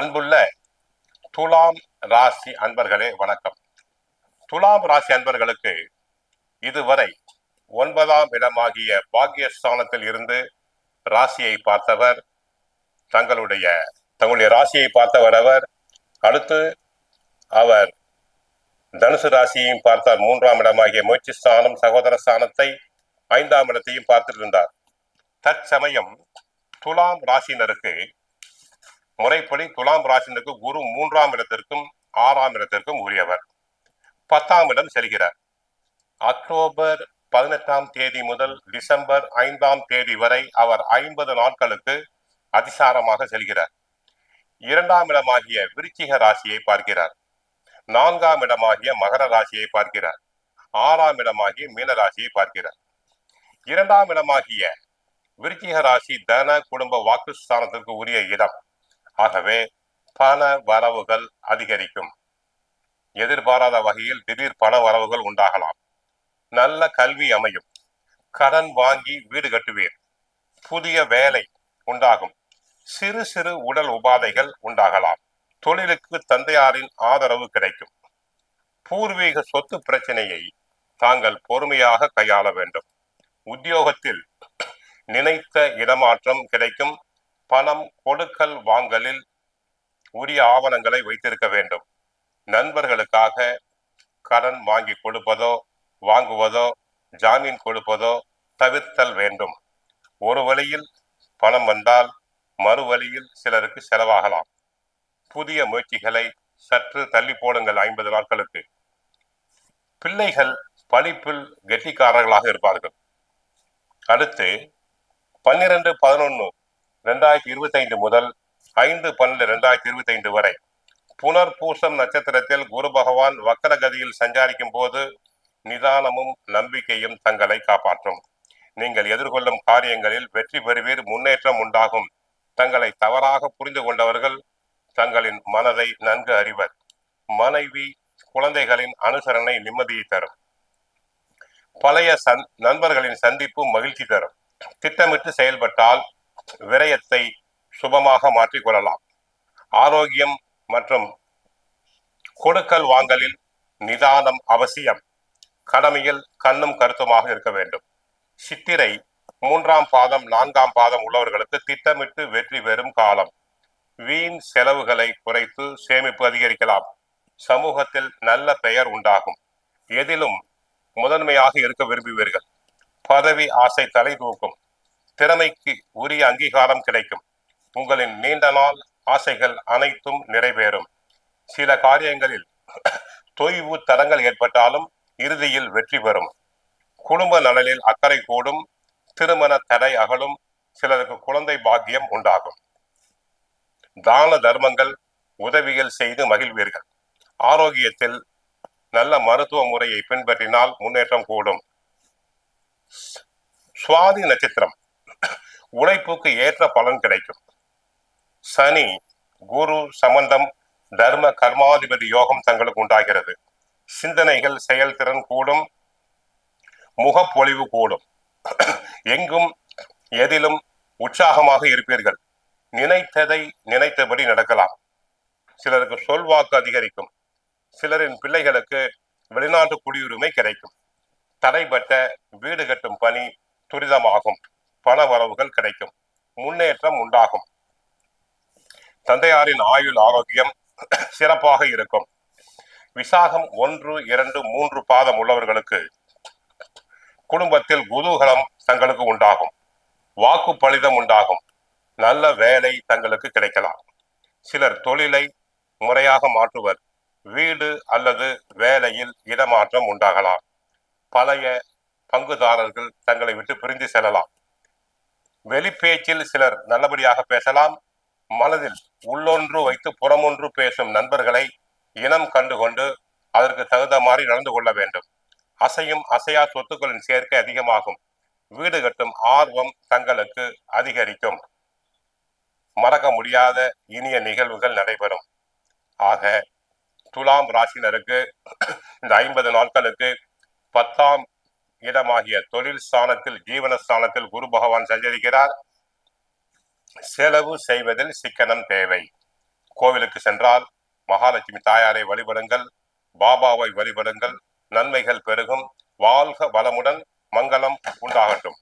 அன்புள்ள துலாம் ராசி அன்பர்களே வணக்கம். துலாம் ராசி அன்பர்களுக்கு இதுவரை ஒன்பதாம் இடமாகிய பாக்கியஸ்தானத்தில் இருந்து ராசியை பார்த்தவர் தங்களுடைய தங்களுடைய ராசியை பார்த்தவர் அவர். அடுத்து அவர் தனுசு ராசியையும் பார்த்தார். மூன்றாம் இடமாகிய முயற்சி ஸ்தானம் சகோதர ஸ்தானத்தை ஐந்தாம் இடத்தையும் பார்த்திருந்தார். தற்சமயம் துலாம் ராசினருக்கு முறைப்படி துலாம் ராசினருக்கு குரு மூன்றாம் இடத்திற்கும் ஆறாம் இடத்திற்கும் உரியவர். பத்தாம் இடம் செல்கிறார். அக்டோபர் பதினெட்டாம் தேதி முதல் டிசம்பர் ஐந்தாம் தேதி வரை அவர் ஐம்பது நாட்களுக்கு அதிசாரமாக செல்கிறார். இரண்டாம் இடமாகிய விருச்சிக ராசியை பார்க்கிறார். நான்காம் இடமாகிய மகர ராசியை பார்க்கிறார். ஆறாம் இடமாகிய மீன ராசியை பார்க்கிறார். இரண்டாம் இடமாகிய விருச்சிக ராசி தன குடும்ப வாக்குஸ்தானத்திற்கு உரிய இடம். ஆகவே பண வரவுகள் அதிகரிக்கும். எதிர்பாராத வகையில் திடீர் பண வரவுகள் உண்டாகலாம். நல்ல கல்வி அமையும். கடன் வாங்கி வீடு கட்டுவீர். புதிய வேலை உண்டாகும். சிறு சிறு உடல் உபாதைகள் உண்டாகலாம். தொழிலுக்கு தந்தையாரின் ஆதரவு கிடைக்கும். பூர்வீக சொத்து பிரச்சனையை தாங்கள் பொறுமையாக கையாள வேண்டும். உத்தியோகத்தில் நினைத்த இடமாற்றம் கிடைக்கும். பணம் கொடுக்கல் வாங்கலில் உரிய ஆவணங்களை வைத்திருக்க வேண்டும். நண்பர்களுக்காக கடன் வாங்கி கொடுப்பதோ வாங்குவதோ ஜாமீன் கொடுப்பதோ தவிர்த்தல் வேண்டும். ஒரு வழியில் பணம் வந்தால் மறு வழியில் சிலருக்கு செலவாகலாம். புதிய முயற்சிகளை சற்று தள்ளி போடுங்கள் ஐம்பது நாட்களுக்கு. பிள்ளைகள் படிப்பில் கெட்டிக்காரர்களாக இருப்பார்கள். அடுத்து பன்னிரண்டு பதினொன்று ரெண்டாயிரத்தி இருபத்தைந்து முதல் ஐந்து பன்னெண்டு ரெண்டாயிரத்தி இருபத்தைந்து வரை புனர் பூசம் நட்சத்திரத்தில் குரு பகவான் வக்கரகதியில் சஞ்சாரிக்கும் போது நிதானமும் நம்பிக்கையும் தங்களை காப்பாற்றும். நீங்கள் எதிர்கொள்ளும் காரியங்களில் வெற்றி பெறுவீர் முன்னேற்றம் உண்டாகும். தங்களை தவறாக புரிந்து கொண்டவர்கள் தங்களின் மனதை நன்கு அறிவர். மனைவி குழந்தைகளின் அனுசரணை நிம்மதியை தரும். பழைய சந் நண்பர்களின் சந்திப்பு மகிழ்ச்சி தரும். திட்டமிட்டு செயல்பட்டால் விரயத்தை சுபமாக மாற்றிக்கொள்ளலாம் ஆரோக்கியம் மற்றும் கொடுக்கல் வாங்கலில் நிதானம் அவசியம். கடமையில் கண்ணும் கருத்துமாக இருக்க வேண்டும். சித்திரை மூன்றாம் பாதம் நான்காம் பாதம் உள்ளவர்களுக்கு திட்டமிட்டு வெற்றி பெறும் காலம். வீண் செலவுகளை குறைத்து சேமிப்பு அதிகரிக்கலாம். சமூகத்தில் நல்ல பெயர் உண்டாகும். எதிலும் முதன்மையாக இருக்க விரும்புவீர்கள். பதவி ஆசை தலை தூக்கும். திறமைக்கு உரிய அங்கீகாரம் கிடைக்கும். உங்களின் நீண்ட நாள் ஆசைகள் அனைத்தும் நிறைவேறும். சில காரியங்களில் தொய்வு தடங்கள் ஏற்பட்டாலும் இறுதியில் வெற்றி பெறும். குடும்ப நலனில் அக்கறை கூடும். திருமண தடை அகலும். சிலருக்கு குழந்தை பாக்கியம் உண்டாகும். தான தர்மங்கள் உதவிகள் செய்து மகிழ்வீர்கள். ஆரோக்கியத்தில் நல்ல மருத்துவ முறையை பின்பற்றினால் முன்னேற்றம் கூடும். சுவாதி நட்சத்திரம். உழைப்புக்கு ஏற்ற பலன் கிடைக்கும். சனி குரு சம்பந்தம் தர்ம கர்மாதிபதி யோகம் தங்களுக்கு உண்டாகிறது. சிந்தனைகள் செயல்திறன் கூடும். முகப்பொழிவு கூடும். எங்கும் எதிலும் உற்சாகமாக இருப்பீர்கள். நினைத்ததை நினைத்தபடி நடக்கலாம். சிலருக்கு சொல்வாக்கு அதிகரிக்கும். சிலரின் பிள்ளைகளுக்கு வெளிநாட்டு குடியுரிமை கிடைக்கும். தடைப்பட்ட வீடு கட்டும் பணி துரிதமாகும். பண வரவுகள் கிடைக்கும். முன்னேற்றம் உண்டாகும். தந்தையாரின் ஆயுள் ஆரோக்கியம் சிறப்பாக இருக்கும். விசாகம் ஒன்று இரண்டு மூன்று பாதம் உள்ளவர்களுக்கு குடும்பத்தில் குதூகலம் தங்களுக்கு உண்டாகும். வாக்கு பலிதம் உண்டாகும். நல்ல வேலை தங்களுக்கு கிடைக்கலாம். சிலர் தொழிலை முறையாக மாற்றுவர். வீடு அல்லது வேலையில் இடமாற்றம் உண்டாகலாம். பழைய பங்குதாரர்கள் தங்களை விட்டு பிரிந்து செல்லலாம். வெளிப்பேச்சில் சிலர் நல்லபடியாக பேசலாம். மனதில் உள்ளொன்று வைத்து புறமொன்று பேசும் நண்பர்களை இனம் கண்டுகொண்டு அதற்கு தகுந்த மாதிரி நடந்து கொள்ள வேண்டும். அசையும் அசையா சொத்துக்களின் சேர்க்கை அதிகமாகும். வீடு கட்டும் ஆர்வம் தங்களுக்கு அதிகரிக்கும். மறக்க முடியாத இனிய நிகழ்வுகள் நடைபெறும். ஆக துலாம் ராசினருக்கு இந்த ஐம்பது நாட்களுக்கு பத்தாம் இடமாகிய தொழில் ஸ்தானத்தில் ஜீவன ஸ்தானத்தில் குரு பகவான் சஞ்சரிக்கிறார். செலவு செய்வதில் சிக்கனம் தேவை. கோவிலுக்கு சென்றால் மகாலட்சுமி தாயாரை வழிபடுங்கள் பாபாவை வழிபடுங்கள் நன்மைகள் பெருகும் வாழ்க வளமுடன் மங்களம் உண்டாகட்டும்.